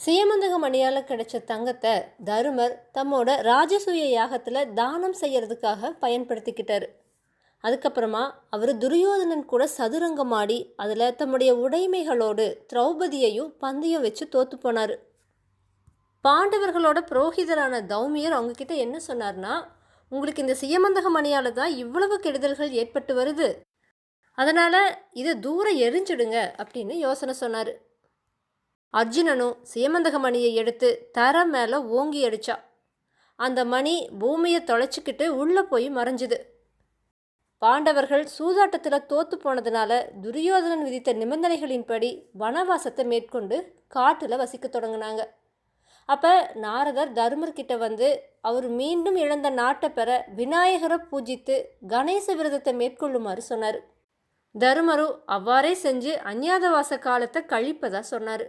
சீமந்தக மணியால் கிடைச்ச தங்கத்தை தருமர் தம்மோட ராஜசூய யாகத்தில் தானம் செய்யறதுக்காக பயன்படுத்திக்கிட்டார். அதுக்கப்புறமா அவர் துரியோதனன் கூட சதுரங்கம் ஆடி அதில் தம்முடைய உடைமைகளோடு திரௌபதியையும் பந்தயம் வச்சு தோத்து போனார். பாண்டவர்களோட புரோகிதரான தௌமியர் அவங்கக்கிட்ட என்ன சொன்னார்னா உங்களுக்கு இந்த சியமந்தக மணியால் தான் இவ்வளவு கெடுதல்கள் ஏற்பட்டு வருது. அதனால் இதை தூரம் எரிஞ்சிடுங்க அப்படின்னு யோசனை சொன்னார். அர்ஜுனனும் சீமந்தக மணியை எடுத்து தர மேலே ஓங்கி அடிச்சா. அந்த மணி பூமியை தொலைச்சிக்கிட்டு உள்ளே போய் மறைஞ்சுது. பாண்டவர்கள் சூதாட்டத்தில் தோத்து போனதுனால துரியோதனன் விதித்த நிபந்தனைகளின்படி வனவாசத்தை மேற்கொண்டு காட்டில் வசிக்க தொடங்கினாங்க. அப்போ நாரதர் தருமர்கிட்ட வந்து அவர் மீண்டும் இழந்த நாட்டை பெற விநாயகரை பூஜித்து கணேச விரதத்தை மேற்கொள்ளுமாறு சொன்னார். தருமரும் அவ்வாறே செஞ்சு அஞ்ஞாதவாச காலத்தை கழிப்பதா சொன்னார்.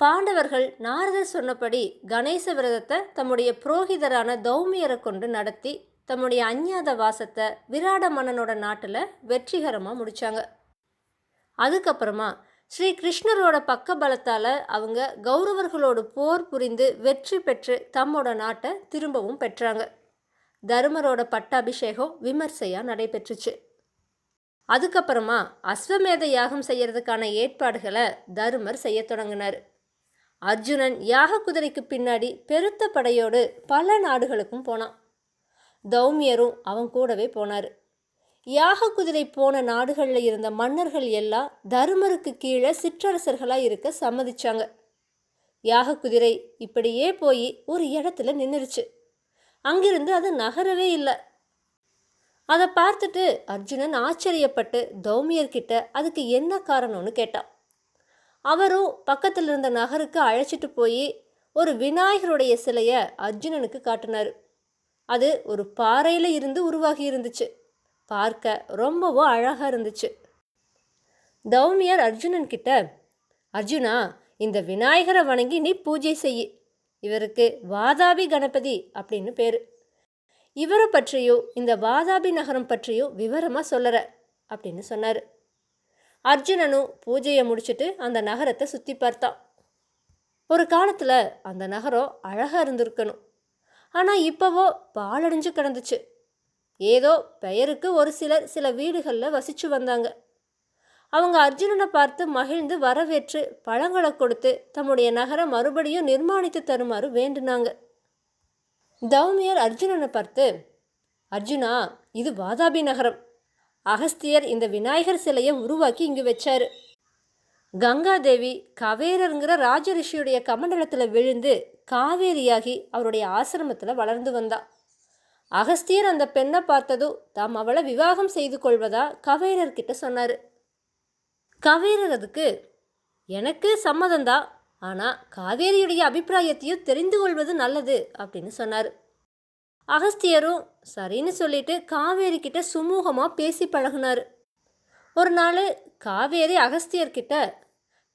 பாண்டவர்கள் நாரதர் சொன்னபடி கணேச விரதத்தை தம்முடைய புரோகிதரான தௌமியரை கொண்டு நடத்தி தம்முடைய அஞ்ஞாத வாசத்தை விராட மன்னனோட நாட்டில் வெற்றிகரமாக முடித்தாங்க அதுக்கப்புறமா ஸ்ரீ கிருஷ்ணரோட பக்க பலத்தால் அவங்க கௌரவர்களோடு போர் புரிந்து வெற்றி பெற்று தம்மோட நாட்டை திரும்பவும் பெற்றாங்க. தருமரோட பட்டாபிஷேகம் விமர்சையாக நடைபெற்றுச்சு. அதுக்கப்புறமா அஸ்வமேத யாகம் செய்கிறதுக்கான ஏற்பாடுகளை தருமர் செய்ய தொடங்கினார். அர்ஜுனன் யாக குதிரைக்கு பின்னாடி பெருத்த படையோடு பல நாடுகளுக்கும் போனான். தௌமியரும் அவன் கூடவே போனார். யாக குதிரை போன நாடுகளில் இருந்த மன்னர்கள் எல்லாம் தருமருக்கு கீழே சிற்றரசர்களாக இருக்க சம்மதிச்சாங்க. யாக குதிரை இப்படியே போய் ஒரு இடத்துல நின்றுருச்சு அங்கிருந்து அது நகரவே இல்லை. அதை பார்த்துட்டு அர்ஜுனன் ஆச்சரியப்பட்டு தௌமியர்கிட்ட அதுக்கு என்ன காரணம்னு கேட்டான். அவரும் பக்கத்தில் இருந்த நகருக்கு அழைச்சிட்டு போய் ஒரு விநாயகருடைய சிலையை அர்ஜுனனுக்கு காட்டினார். அது ஒரு பாறையில் இருந்து உருவாகி இருந்துச்சு. பார்க்க ரொம்பவும் அழகாக இருந்துச்சு. தௌமியர் அர்ஜுனன் கிட்ட அர்ஜுனா இந்த விநாயகரை வணங்கி நீ பூஜை செய் இவருக்கு வாதாபி கணபதி அப்படின்னு பேர். இவரை பற்றியும் இந்த வாதாபி நகரம் பற்றியும் விவரமாக சொல்லற அப்படின்னு சொன்னார். அர்ஜுனனும் பூஜையை முடிச்சுட்டு அந்த நகரத்தை சுற்றி பார்த்தான். ஒரு காலத்தில் அந்த நகரம் அழகாக இருந்திருக்கணும். ஆனால் இப்போவோ பாலடைஞ்சு கிடந்துச்சு. ஏதோ பெயருக்கு ஒரு சிலர் சில வீடுகளில் வசித்து வந்தாங்க. அவங்க அர்ஜுனனை பார்த்து மகிழ்ந்து வரவேற்று பழங்களை கொடுத்து தம்முடைய நகரை மறுபடியும் நிர்மாணித்து தருமாறு வேண்டுனாங்க. தௌமியர் அர்ஜுனனை பார்த்து அர்ஜுனா இது வாதாபி நகரம். அகஸ்தியர் இந்த விநாயகர் சிலையை உருவாக்கி இங்கு வச்சார். கங்காதேவி கவேரருங்கிற ராஜரிஷியுடைய கமண்டலத்தில் விழுந்து காவேரியாகி அவருடைய ஆசிரமத்தில் வளர்ந்து வந்தா. அகஸ்தியர் அந்த பெண்ணை பார்த்ததும் தாம் அவளை விவாகம் செய்து கொள்வதா கவேரர்கிட்ட சொன்னார். கவேரர் அதுக்கு எனக்கு சம்மதம்தான் ஆனால் காவேரியுடைய அபிப்பிராயத்தையும் தெரிந்து கொள்வது நல்லது அப்படின்னு சொன்னார். அகஸ்தியரும் சரின்னு சொல்லிட்டு காவேரி கிட்ட சுமூகமாக பேசி பழகுனார். ஒரு நாள் காவேரி அகஸ்தியர்கிட்ட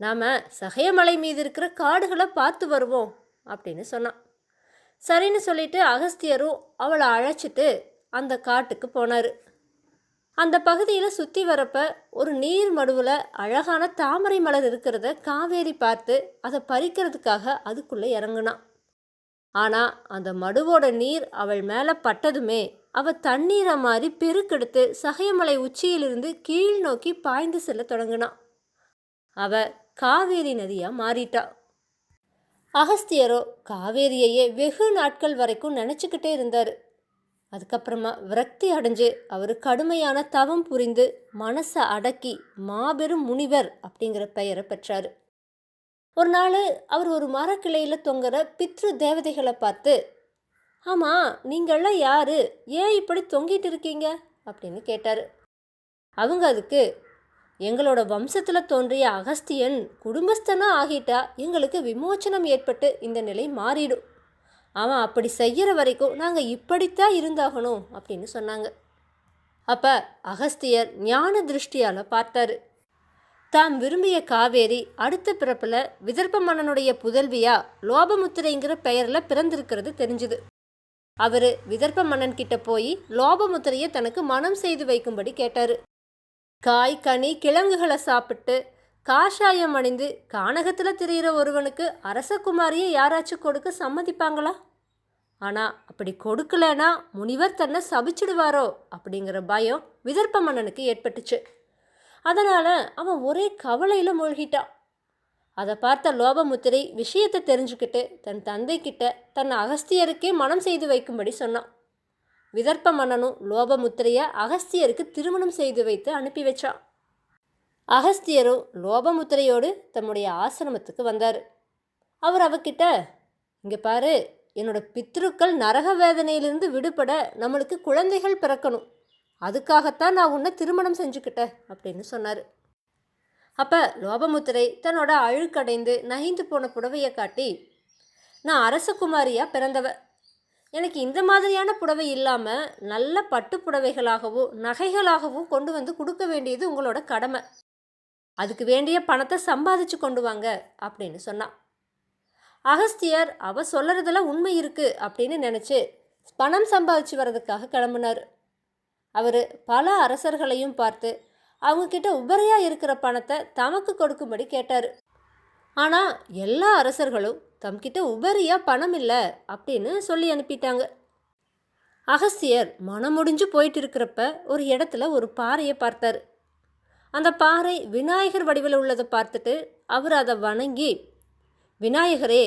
நாம் சகையமலை மீது இருக்கிற காடுகளை பார்த்து வருவோம் அப்படின்னு சொன்னான். சரின்னு சொல்லிட்டு அகஸ்தியரும் அவளை அழைச்சிட்டு அந்த காட்டுக்கு போனார். அந்த பகுதியில் சுற்றி வரப்ப ஒரு நீர் மடுவில் அழகான தாமரை மலர் இருக்கிறத காவேரி பார்த்து அதை பறிக்கிறதுக்காக அதுக்குள்ளே இறங்குனான். ஆனால் அந்த மடுவோட நீர் அவள் மேலே பட்டதுமே அவள் தண்ணீரை மாதிரி பெருக்கெடுத்து சகையமலை உச்சியிலிருந்து கீழ் நோக்கி பாய்ந்து செல்ல தொடங்கினான் அவ காவேரி நதியாக மாறிட்டா. அகஸ்தியரோ காவேரியையே வெகு நாட்கள் வரைக்கும் நினச்சிக்கிட்டே இருந்தார். அதுக்கப்புறமா விரக்தி அடைஞ்சு அவர் கடுமையான தவம் புரிந்து மனசை அடக்கி மாபெரும் முனிவர் அப்படிங்கிற பெயரை பெற்றார். ஒரு நாள் அவர் ஒரு மரக்கிளையில் தொங்குற பித்ரு தேவதைகளை பார்த்து ஆமாம் நீங்கள்லாம் யார்? ஏன் இப்படி தொங்கிட்டு இருக்கீங்க? அப்படின்னு கேட்டார். அவங்க அதுக்கு எங்களோட வம்சத்தில் தோன்றிய அகஸ்தியன் குடும்பஸ்தனாக ஆகிட்டா எங்களுக்கு விமோச்சனம் ஏற்பட்டு இந்த நிலை மாறிடும். அவன் அப்படி செய்கிற வரைக்கும் நாங்கள் இப்படித்தான் இருந்தாகணும் அப்படின்னு சொன்னாங்க. அப்போ அகஸ்தியர் ஞான திருஷ்டியால் பார்த்தாரு. தாம் விரும்பிய காவேரி அடுத்த பிறப்பில் விதர்ப்ப மன்னனுடைய புதல்வியா லோபமுத்திரைங்கிற பெயரில் பிறந்திருக்கிறது தெரிஞ்சுது. அவர் விதர்ப்ப மன்னன் கிட்ட போய் லோபமுத்திரையை தனக்கு மனம் செய்து வைக்கும்படி கேட்டார். காய் கனி கிழங்குகளை சாப்பிட்டு காஷாயம் அணிந்து கானகத்தில் திரியிற ஒருவனுக்கு அரசகுமாரியை யாராச்சும் கொடுக்க சம்மதிப்பாங்களா? ஆனால் அப்படி கொடுக்கலனா முனிவர் தன்னை சபிச்சிடுவாரோ அப்படிங்கிற பயம் விதர்ப்ப மன்னனுக்கு ஏற்பட்டுச்சு. அதனால் அவன் ஒரே கவலையில் மூழ்கிட்டான். அதை பார்த்த லோபமுத்திரை விஷயத்தை தெரிஞ்சுக்கிட்டு தன் தந்தைக்கிட்ட தன் அகஸ்தியருக்கே மனம் செய்து வைக்கும்படி சொன்னான். விதர்ப்ப மன்னனும் லோபமுத்திரையை அகஸ்தியருக்கு திருமணம் செய்து வைத்து அனுப்பி வச்சான். அகஸ்தியரும் லோபமுத்திரையோடு தம்முடைய ஆசிரமத்துக்கு வந்தார். அவர் அவகிட்ட இங்கே பாரு என்னோட பித்ருக்கள் நரக வேதனையிலிருந்து விடுபட நம்மளுக்கு குழந்தைகள் பிறக்கணும். அதுக்காகத்தான் நான் உன்னை திருமணம் செஞ்சுக்கிட்டேன் அப்படின்னு சொன்னார். அப்போ லோபமுத்திரை தன்னோட அழுக்கடைந்து நகைந்து போன புடவையை காட்டி நான் அரசகுமாரியாக பிறந்தவ. எனக்கு இந்த மாதிரியான புடவை இல்லாமல் நல்ல பட்டு புடவைகளாகவும் நகைகளாகவும் கொண்டு வந்து கொடுக்க வேண்டியது உங்களோட கடமை. அதுக்கு வேண்டிய பணத்தை சம்பாதிச்சு கொண்டு வாங்க அப்படின்னு சொன்னான் அகஸ்தியர் அவ சொல்கிறதுல உண்மை இருக்குது அப்படின்னு நினச்சி பணம் சம்பாதிச்சு வர்றதுக்காக கிளம்புனார். அவர் பல அரசர்களையும் பார்த்து அவங்கக்கிட்ட உபரியாக இருக்கிற பணத்தை தமக்கு கொடுக்கும்படி கேட்டார். ஆனால் எல்லா அரசர்களும் தம்கிட்ட உபரியாக பணம் இல்லை அப்படின்னு சொல்லி அனுப்பிட்டாங்க. அகஸ்தியர் மனமுடிஞ்சு போயிட்டு இருக்கிறப்ப ஒரு இடத்துல ஒரு பாறையை பார்த்தார். அந்த பாறை விநாயகர் வடிவில் உள்ளதை பார்த்துட்டு அவர் அதை வணங்கி விநாயகரே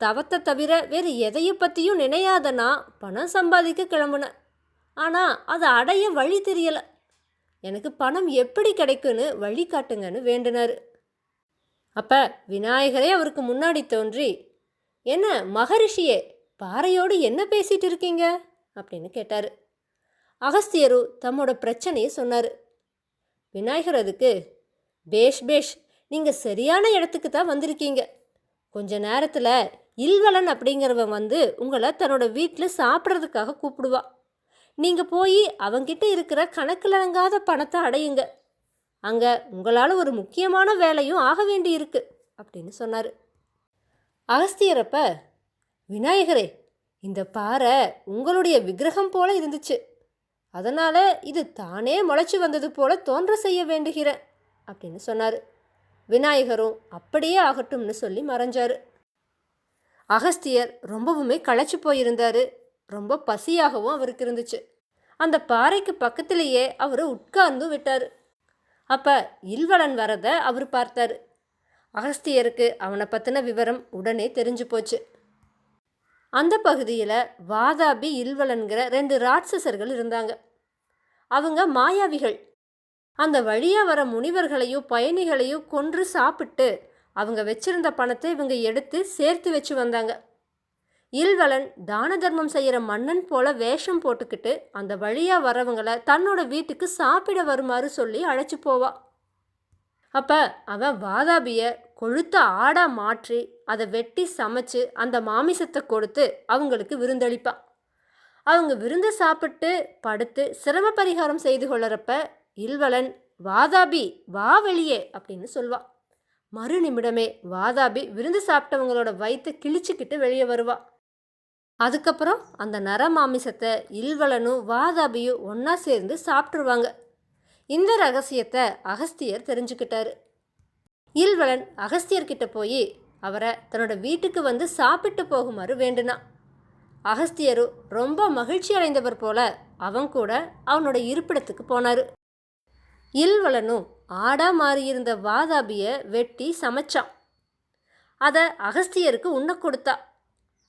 தவத்தை தவிர வேறு எதையை பற்றியும் நினையாதனா பணம் சம்பாதிக்க கிளம்புனேன். ஆனால் அதை அடைய வழி தெரியலை. எனக்கு பணம் எப்படி கிடைக்குன்னு வழி காட்டுங்கன்னு வேண்டினார். அப்போ விநாயகரே அவருக்கு முன்னாடி தோன்றி என்ன மகரிஷியே பாறையோடு என்ன பேசிகிட்டு இருக்கீங்க? அப்படின்னு கேட்டார். அகஸ்தியரு தம்மோட பிரச்சனையை சொன்னார். விநாயகர் அதுக்கு பேஷ் பேஷ் நீங்கள் சரியான இடத்துக்கு தான் வந்திருக்கீங்க. கொஞ்ச நேரத்தில் இல்வலன் அப்படிங்கிறவன் வந்து உங்களை தன்னோட வீட்டில் சாப்பிட்றதுக்காக கூப்பிடுவா. நீங்கள் போய் அவங்கிட்ட இருக்கிற கணக்கில் அடங்காத பணத்தை அடையுங்க. அங்கே உங்களால் ஒரு முக்கியமான வேலையும் ஆக வேண்டி இருக்கு அப்படின்னு சொன்னார். அகஸ்தியரப்ப விநாயகரே இந்த பாறை உங்களுடைய விக்கிரகம் போல இருந்துச்சு. அதனால் இது தானே முளைச்சி வந்தது போல தோன்ற செய்ய வேண்டுகிறேன் அப்படின்னு சொன்னார். விநாயகரும் அப்படியே ஆகட்டும்னு சொல்லி மறைஞ்சார். அகஸ்தியர் ரொம்பவுமே களைச்சி போயிருந்தார். ரொம்ப பசியாகவும் அவருக்கு இருந்துச்சு. அந்த பாறைக்கு பக்கத்திலேயே அவர் உட்கார்ந்து விட்டார். அப்போ இல்வலன் வரதை அவர் பார்த்தார். அகஸ்தியருக்கு அவனை பற்றின விவரம் உடனே தெரிஞ்சு போச்சு. அந்த பகுதியில் வாதாபி இல்வலன்கிற ரெண்டு ராட்சசர்கள் இருந்தாங்க. அவங்க மாயாவிகள். அந்த வழியாக வர முனிவர்களையும் பயணிகளையும் கொன்று சாப்பிட்டு அவங்க வச்சிருந்த பணத்தை இவங்க எடுத்து சேர்த்து வச்சு வந்தாங்க. இல்வலன் தான தர்மம் செய்கிற மன்னன் போல வேஷம் போட்டுக்கிட்டு அந்த வழியாக வரவங்களை தன்னோட வீட்டுக்கு சாப்பிட வருமாறு சொல்லி அழைச்சி போவா. அப்போ அவன் வாதாபியை கொழுத்த ஆடாக மாற்றி அதை வெட்டி சமைச்சு அந்த மாமிசத்தை கொடுத்து அவங்களுக்கு விருந்தளிப்பான் அவங்க விருந்து சாப்பிட்டு படுத்து சிரம பரிகாரம் செய்து கொள்ளறப்ப இல்வலன் வாதாபி வா வெளியே அப்படின்னு சொல்வா. மறு நிமிடமே வாதாபி விருந்து சாப்பிட்டவங்களோட வயிற்றை கிழிச்சிக்கிட்டு வெளியே வருவாள் அதுக்கப்புறம் அந்த நரமாமிசத்தை இல்வளனும் இல்வலனும் வாதாபியும் ஒன்றா சேர்ந்து சாப்பிட்ருவாங்க இந்த ரகசியத்தை அகஸ்தியர் தெரிஞ்சுக்கிட்டாரு. இல்வலன் அகஸ்தியர்கிட்ட போய் அவரை தன்னோட வீட்டுக்கு வந்து சாப்பிட்டு போகுமாறு வேண்டுனான். அகஸ்தியரும் ரொம்ப மகிழ்ச்சி அடைந்தவர் போல அவன் கூட அவனோட இருப்பிடத்துக்கு போனார். இல்வலனும் ஆடா மாறியிருந்த வாதாபியை வெட்டி சமைச்சான். அதை அகஸ்தியருக்கு உண்ண கொடுத்தா.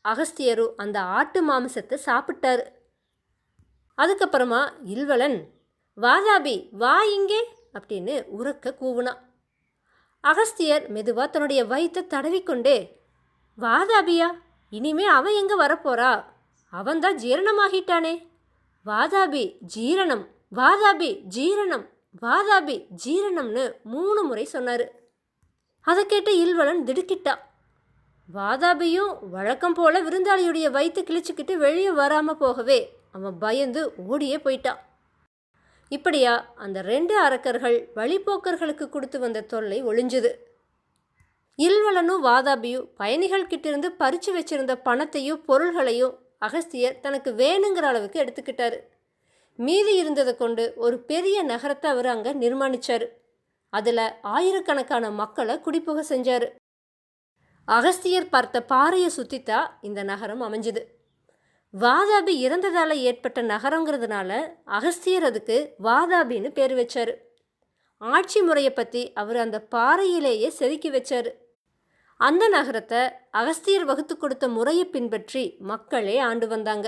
அகஸ்தியரு அந்த ஆட்டு மாமிசத்தை சாப்பிட்டாரு. அதுக்கப்புறமா இல்வலன் வாதாபி வா இங்கே அப்படின்னு உறக்க கூவுனான் அகஸ்தியர் மெதுவாக தன்னுடைய வயிற்றை தடவிக்கொண்டே வாதாபியா இனிமே அவன் எங்கே வரப்போறா? அவன்தான் ஜீரணமாகிட்டானே. வாதாபி ஜீரணம் வாதாபி ஜீரணம் வாதாபி ஜீரணம்னு மூணு முறை சொன்னார். அதை கேட்ட இல்வலன் திடுக்கிட்டான் வாதாபியும் வழக்கம் போல விருந்தாளியுடைய வயிற்று கிழிச்சுக்கிட்டு வெளியே வராமல் போகவே அவன் பயந்து ஓடியே போயிட்டான். இப்படியா அந்த ரெண்டு அரக்கர்கள் வழிப்போக்கர்களுக்கு கொடுத்து வந்த தொல்லை ஒளிஞ்சுது இல்வலனும் வாதாபியும் பயணிகள் கிட்டிருந்து பறித்து வச்சிருந்த பணத்தையும் பொருள்களையும் அகஸ்தியர் தனக்கு வேணுங்கிற அளவுக்கு எடுத்துக்கிட்டாரு. மீதி இருந்ததை கொண்டு ஒரு பெரிய நகரத்தை அவர் அங்கே நிர்மாணிச்சார். அதில் ஆயிரக்கணக்கான மக்களை குடிப்புக செஞ்சார். அகஸ்தியர் பார்த்த பாறையை சுற்றித்தா இந்த நகரம் அமைஞ்சுது. வாதாபி இறந்ததால் ஏற்பட்ட நகரங்கிறதுனால அகஸ்தியர் அதுக்கு வாதாபின்னு பேர் வச்சார். ஆட்சி முறையை பற்றி அவர் அந்த பாறையிலேயே செதுக்கி வச்சார். அந்த நகரத்தை அகஸ்தியர் வகுத்து கொடுத்த முறையை பின்பற்றி மக்களே ஆண்டு வந்தாங்க.